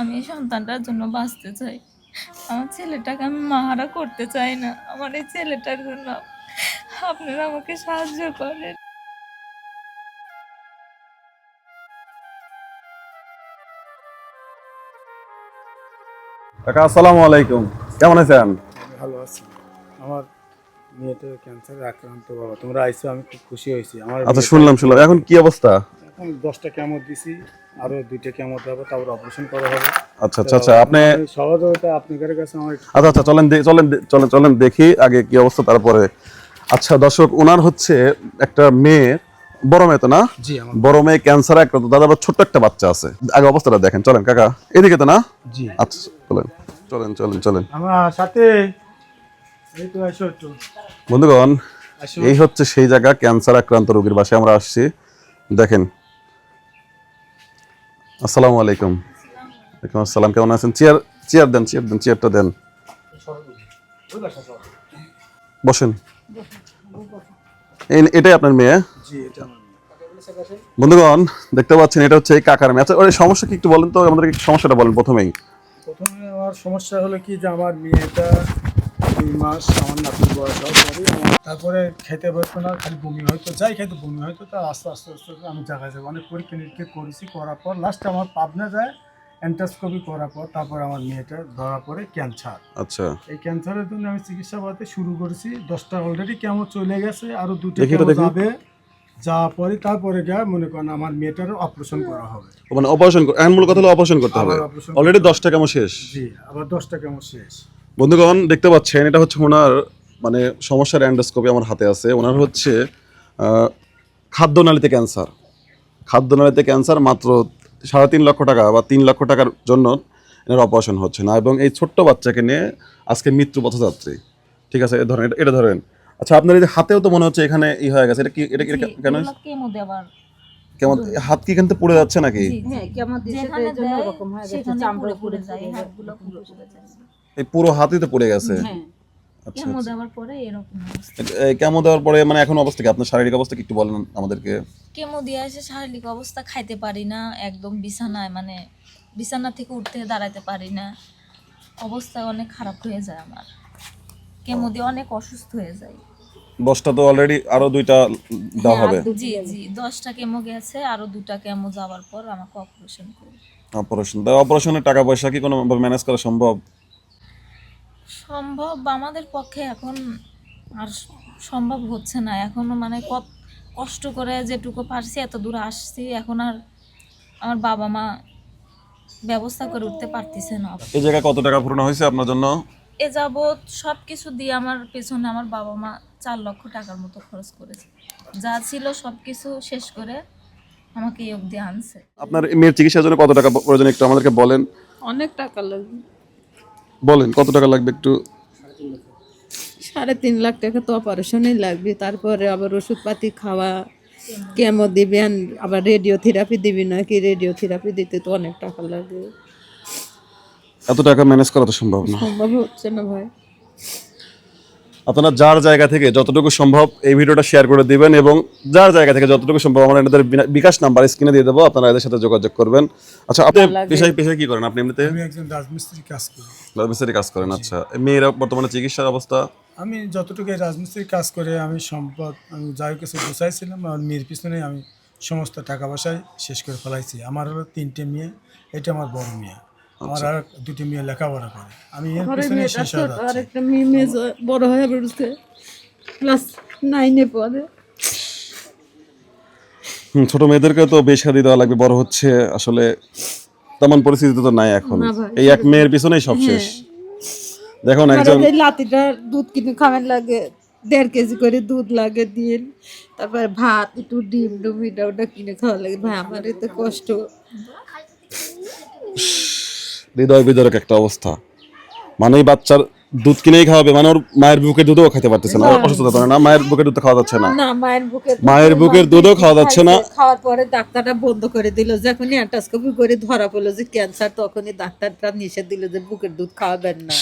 আমি সন্তানটার জন্য বাঁচতে চাই। আমার ছেলেটাকে আমি মাহারা করতে চাই না। আমার এই ছেলেটার জন্য আপনারা আমাকে সাহায্য করেন। কাকা আসসালামু আলাইকুম। কেমন আছেন? আমি ভালো আছি। আমার মেয়েটা ক্যান্সারে আক্রান্ত বাবা। তোমরা আইসো আমি খুব খুশি হয়েছি। আমার আচ্ছা শুনলাম শুনলাম। এখন কি অবস্থা? দশটা কেমো দিছি আরও দুইটা কেমো দেবো তারপর অপারেশন করা হবে। আচ্ছা আচ্ছা আচ্ছা আপনি সহযোগিতা আপনাদের কাছে আমার আচ্ছা আচ্ছা চলেন চলেন চলেন চলেন দেখি আগে কি অবস্থা তারপরে। আচ্ছা দর্শক ওনার হচ্ছে একটা মেয়ে বড় মেয়ে তো না? বড় মেয়ে ক্যান্সার আক্রান্ত দাদা আবার ছোট্ট একটা বাচ্চা আছে। আগে অবস্থাটা দেখেন চলেন কাকা এদিকে তো না? জি। আচ্ছা চলেন চলেন চলেন চলেন। আমার সাথে বন্ধুগণ এই হচ্ছে সেই জায়গা ক্যান্সার আক্রান্ত রোগীর বাসায় আমরা আসছি। দেখেন আসসালামু আলাইকুম। ওয়ালাইকুম আসসালাম কেমন আছেন? চেয়ার চেয়ার দেন চেয়ার দেন চেয়ারটা দেন। বসেন। এই- এটাই আপনার মেয়ে আমার মেয়ে। বন্ধুগণ দেখতে পাচ্ছেন এটা হচ্ছে এই কাকার মেয়ে। আচ্ছা ওই সমস্যা কি একটু বলেন তো আমাদের সমস্যাটা বলেন প্রথমেই। প্রথমে আমার সমস্যা হলো কি যে আমার মেয়েটা দুই মাস আমার নাতির বয়স হওয়ার পরে তারপরে খেতে বসতো না খালি বমি হয়তো যাই খেতে বমি হয়তো তা আস্তে আস্তে আস্তে আস্তে আমি জায়গায় যাব। অনেক পরীক্ষা নিরীক্ষা করেছি করার পর লাস্টে আমার পাবনা যায় অ্যান্টাস্কোপি করার পর তারপর আমার মেয়েটা ধরা পড়ে ক্যান্সার আচ্ছা। এই ক্যান্সারের জন্য আমি চিকিৎসা পাতে শুরু করেছি। দশটা অলরেডি কেমন চলে গেছে আরও দুটো যাবে। যাওয়ার পরে তারপরে গিয়ে মনে করেন আমার মেয়েটার অপারেশন করা হবে। মানে অপারেশন মূল কথা হলো অপারেশন করতে হবে। অলরেডি দশটা কেমন শেষ। জি আবার দশটা কেমন শেষ। বন্ধুগণ দেখতে পাচ্ছেন এটা হচ্ছে ওনার মানে সমস্যার অ্যান্ডোস্কোপি আমার হাতে আছে। ওনার হচ্ছে খাদ্যনালীতে ক্যান্সার খাদ্যনালীতে ক্যান্সার মাত্র সাড়ে তিন লক্ষ টাকা বা তিন লক্ষ টাকার জন্য এনার অপারেশন হচ্ছে না। এবং এই ছোট্ট বাচ্চাকে নিয়ে আজকে মৃত্যু পথযাত্রী। ঠিক আছে এটা ধরেন এটা- এটা ধরেন। আচ্ছা আপনার এই যে হাতেও তো মনে হচ্ছে এখানে ই হয়ে গেছে। এটা কি এটা কি- কেন? কেমো কেমন হাত কি এখান থেকে পড়ে যাচ্ছে নাকি। হ্যাঁ কেমন ওরকম হয়ে গেছে চামড়া পুড়ে যায় যায় হাতগুলো পুরো পুড়ে যায়। এই পুরো হাতই তো পড়ে গেছে। হ্যাঁ। আচ্ছা কেমো আচ্ছা। দেওয়ার পরে এরকম কেমো দেওয়ার পরে মানে এখন অবস্থা কি? আপনার শারীরিক অবস্থা কি একটু বলেন আমাদেরকে। কেমো দিয়ে এসে শারীরিক অবস্থা খাইতে পারি না একদম বিছানায় মানে বিছানা থেকে উঠতে দাঁড়াতে পারি না। অবস্থা অনেক খারাপ হয়ে যায় আমার। কেমো দিয়ে অনেক অসুস্থ হয়ে যায়। দশটা তো অলরেডি আরও দুইটা দেওয়া হবে। জি জি দশটা কেমো গেছে আরও দুটা কেমো যাওয়ার পর আমাকে অপারেশন করবে। অপারেশন অপারেশনের টাকা পয়সা কি কোনো ম্যানেজ করা সম্ভব? সম্ভব আমাদের পক্ষে এখন আর সম্ভব হচ্ছে না। এখনও মানে কত কষ্ট করে যেটুকু পারছি এত দূর আসছি এখন আর আমার বাবা মা ব্যবস্থা করে উঠতে পারতেছে না। এই জায়গায় কত টাকা পূরণ হয়েছে আপনার জন্য? এ যাবৎ সব কিছু দিয়ে আমার পেছনে আমার বাবা মা চার লক্ষ টাকার মতো খরচ করেছে। যা ছিল সব কিছু শেষ করে আমাকে এই অবধি আনছে। আপনার মেয়ের চিকিৎসার জন্য কত টাকা প্রয়োজন একটু আমাদেরকে বলেন? অনেক টাকা লাগবে। বলেন কত টাকা লাগবে একটু? সাড়ে তিন লাখ টাকা তো অপারেশনই লাগবে তারপরে আবার ওষুধপাতি খাওয়া কেমো দিবেন আবার রেডিও থেরাপি দিবি নাকি রেডিও থেরাপি দিতে তো অনেক টাকা লাগবে। এত টাকা ম্যানেজ করা তো সম্ভব না। সম্ভব হচ্ছে না ভাই। আপনারা যার জায়গা থেকে যতটুকু সম্ভব এই ভিডিওটা শেয়ার করে দিবেন এবং যার জায়গা থেকে যতটুকু সম্ভব আমরা এনাদের বিনা- বিকাশ নাম্বার স্ক্রিনে দিয়ে দেবো আপনারা এদের সাথে যোগাযোগ করবেন। আচ্ছা আপনি পেশায় পেশায় কি করেন আপনি এমনিতে? আমি একজন রাজমিস্ত্রি কাজ করি। রাজমিস্ত্রি কাজ করেন আচ্ছা। মেয়েরা বর্তমানে চিকিৎসার অবস্থা? আমি যতটুকু রাজমিস্ত্রির কাজ করে আমি সম্পদ আমি যাই কিছু গুছাইছিলাম আমার মেয়ের পিছনে আমি সমস্ত টাকা পয়সায় শেষ করে ফেলাইছি। আমার হলো তিনটে মেয়ে এটা আমার বড় মেয়ে। আমার আর দুটি মেয়ে লেখাপড়া করে। আমি এর পিছনে শেষ হয়ে ছোট আর মেয়ে মেয়ে বড় হয়ে পড়ছে। ক্লাস নাইনে পড়ে। ছোট মেয়েদেরকে তো বেশ খাদি দেওয়া লাগবে বড় হচ্ছে। আসলে তেমন পরিস্থিতি তো নাই এখন। এই এক মেয়ের পিছনেই সব শেষ। দেখুন আর একজন লাতিটা দুধ কিনে খাওয়ার লাগে দেড় কেজি করে দুধ লাগে দিন। তারপরে ভাত একটু ডিম ডুম এটা ওটা কিনে খাওয়া লাগে। ভাই আমার এতে কষ্ট। হৃদয় বিদারক একটা অবস্থা। মানে এই বাচ্চার দুধ কিনেই খাওয়াবে মানে ওর মায়ের বুকের দুধও খেতে পারতেছে না অসুস্থতা না মায়ের বুকের দুধ খাওয়া যাচ্ছে না। না মায়ের বুকের মায়ের বুকের দুধও খাওয়া যাচ্ছে না। খাওয়ার পরে ডাক্তারটা বন্ধ করে দিল যখনই অ্যান্টাস্কোপি করে ধরা পড়ল যে ক্যান্সার তখনই ডাক্তারটা নিষেধ দিল যে বুকের দুধ খাওয়াবেন না।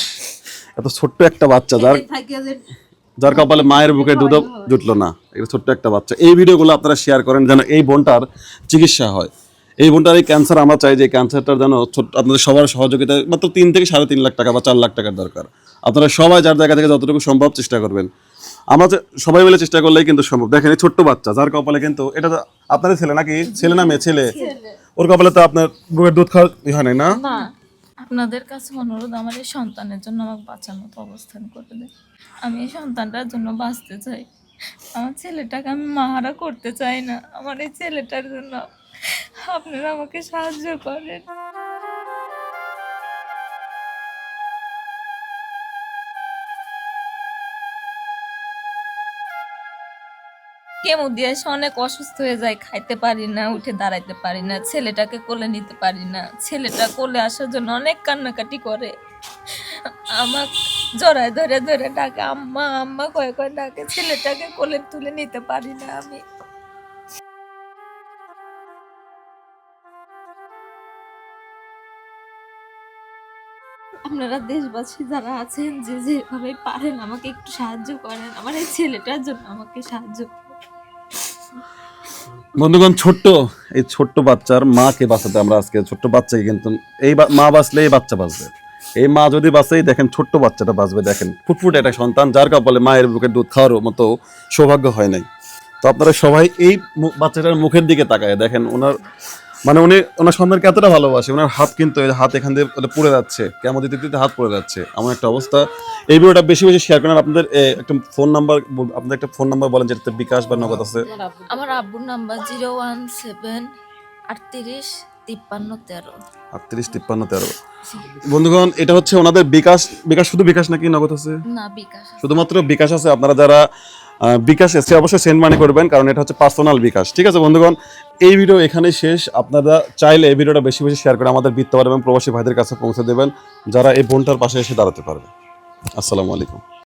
এত ছোট্ট একটা বাচ্চা যার যার কপালে মায়ের বুকে দুধও জুটলো না এটা ছোট্ট একটা বাচ্চা। এই ভিডিওগুলো আপনারা শেয়ার করেন যেন এই বোনটার চিকিৎসা হয়। এই বোনটার এই ক্যান্সার আমরা চাই যে ক্যান্সারটার যেন ছোট- আপনাদের সবার সহযোগিতা মাত্র তিন থেকে সাড়ে তিন লাখ টাকা বা চার লাখ টাকার দরকার। আপনারা সবাই যার জায়গা থেকে যতটুকু সম্ভব চেষ্টা করবেন। আমরা সবাই মিলে চেষ্টা করলেই কিন্তু সম্ভব। দেখেন এই ছোট্ট বাচ্চা যার কপালে কিন্তু এটা তো আপনারই ছেলে নাকি? ছেলে না মেয়ে? ছেলে। ওর কপালে তো আপনার বুকের দুধ খাওয়া হয় নাই না? না। আপনাদের কাছে অনুরোধ আমার এই সন্তানের জন্য আমাকে বাঁচার মতো অবস্থান করে দেয় আমি এই সন্তানটার জন্য বাঁচতে চাই। আমার ছেলেটাকে আমি মাহারা করতে চাই না। আমার এই ছেলেটার জন্য আপনারা আমাকে সাহায্য করেন। কেমো দিয়ে অনেক অসুস্থ হয়ে যায়, খাইতে পারি না, উঠে দাঁড়াইতে পারি না, ছেলেটাকে কোলে নিতে পারি না। ছেলেটা কোলে আসার জন্য অনেক কান্নাকাটি করে। আমার জড়ায় ধরে ধরে ডাকে, আম্মা আম্মা, কয়ে কয়ে ডাকে, ছেলেটাকে কোলে তুলে নিতে পারি না আমি। আপনারা দেশবাসী যারা আছেন, যে যেভাবে পারেন আমাকে একটু সাহায্য করেন। আমার এই ছেলেটার জন্য আমাকে সাহায্য বন্ধুগণ, ছোট্ট, এই ছোট্ট বাচ্চার মাকে বাঁচাতে আমরা আজকে ছোট্ট বাচ্চাকে কিন্তু এই মা বাঁচলে এই বাচ্চা বাঁচবে। এই মা যদি বাঁচেই দেখেন ছোট্ট বাচ্চাটা বাঁচবে, দেখেন ফুটফুটে একটা সন্তান, যার কপালে মায়ের বুকে দুধ খাওয়ার মতো সৌভাগ্য হয় নাই। তো আপনারা সবাই এই বাচ্চাটার মুখের দিকে তাকায় দেখেন, ওনার মানে উনি ওনার সন্তানকে এতটা ভালোবাসে ওনার হাত কিন্তু হাত এখান দিয়ে পড়ে যাচ্ছে কেমন দিতে দিতে হাত পড়ে যাচ্ছে এমন একটা অবস্থা। এই ভিডিওটা বেশি বেশি শেয়ার করেন আপনাদের একটা ফোন নাম্বার আপনাদের একটা ফোন নাম্বার বলেন যেটাতে বিকাশ বা নগদ আছে। আমার আব্বুর নাম্বার। জিরো ওয়ান সেভেন আটত্রিশ তিপ্পান্ন তেরো। আটত্রিশ তিপ্পান্ন তেরো। বন্ধুগণ এটা হচ্ছে ওনাদের বিকাশ বিকাশ শুধু বিকাশ নাকি নগদ আছে? না বিকাশ শুধুমাত্র বিকাশ আছে। আপনারা যারা বিকাশ এসে অবশ্যই সেন্ড মানি করবেন, কারণ এটা হচ্ছে পার্সোনাল বিকাশ। ঠিক আছে বন্ধুগণ, এই ভিডিও এখানে শেষ। আপনারা চাইলে এই ভিডিওটা বেশি বেশি শেয়ার করে আমাদের বিত্তবার এবং প্রবাসী ভাইদের কাছে পৌঁছে দেবেন, যারা এই বোনটার পাশে এসে দাঁড়াতে পারবে। আসসালামু আলাইকুম।